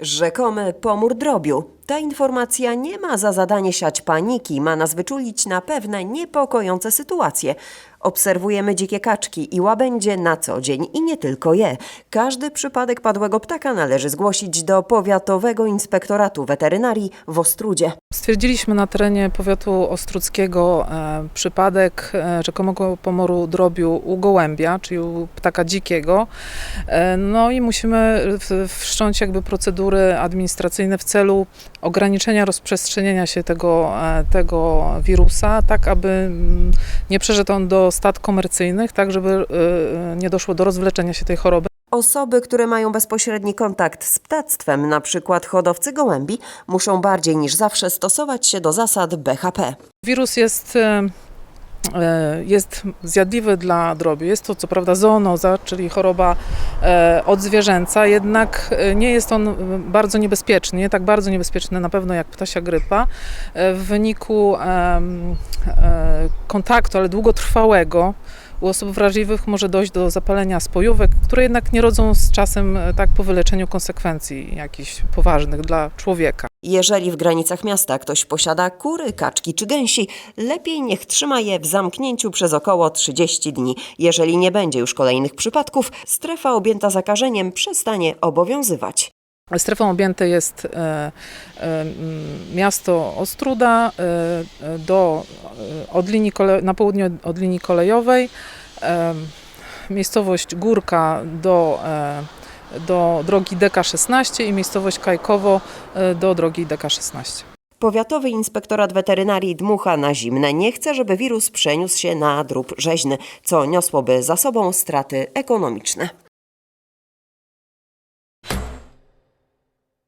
Rzekomy pomór drobiu. Ta informacja nie ma za zadanie siać paniki, ma nas wyczulić na pewne niepokojące sytuacje. Obserwujemy dzikie kaczki i łabędzie na co dzień i nie tylko je. Każdy przypadek padłego ptaka należy zgłosić do Powiatowego Inspektoratu Weterynarii w Ostrudzie. Stwierdziliśmy na terenie powiatu ostruckiego e, przypadek e, rzekomego pomoru drobiu u gołębia, czyli u ptaka dzikiego. E, no i musimy w- wszcząć jakby procedury administracyjne w celu ograniczenia rozprzestrzeniania się tego, e, tego wirusa, tak aby mm, nie przeszedł on do stad komercyjnych, tak żeby e, nie doszło do rozwleczenia się tej choroby. Osoby, które mają bezpośredni kontakt z ptactwem, na przykład hodowcy gołębi, muszą bardziej niż zawsze stosować się do zasad BHP. Wirus jest, e, e, jest zjadliwy dla drobiu. Jest to co prawda zoonoza, czyli choroba e, odzwierzęca, jednak e, nie jest on e, bardzo niebezpieczny, nie tak bardzo niebezpieczny na pewno jak ptasia grypa. E, W wyniku e, kontaktu, ale długotrwałego, u osób wrażliwych może dojść do zapalenia spojówek, które jednak nie rodzą z czasem e, tak po wyleczeniu konsekwencji jakichś poważnych dla człowieka. Jeżeli w granicach miasta ktoś posiada kury, kaczki czy gęsi, lepiej niech trzyma je w zamknięciu przez około 30 dni. Jeżeli nie będzie już kolejnych przypadków, strefa objęta zakażeniem przestanie obowiązywać. Strefą objęte jest e, e, miasto Ostruda e, do, od linii kole, na południe od linii kolejowej, miejscowość Górka do, do drogi DK16 i miejscowość Kajkowo do drogi DK16. Powiatowy Inspektorat Weterynarii dmucha na zimne. Nie chce, żeby wirus przeniósł się na drób rzeźny, co niosłoby za sobą straty ekonomiczne.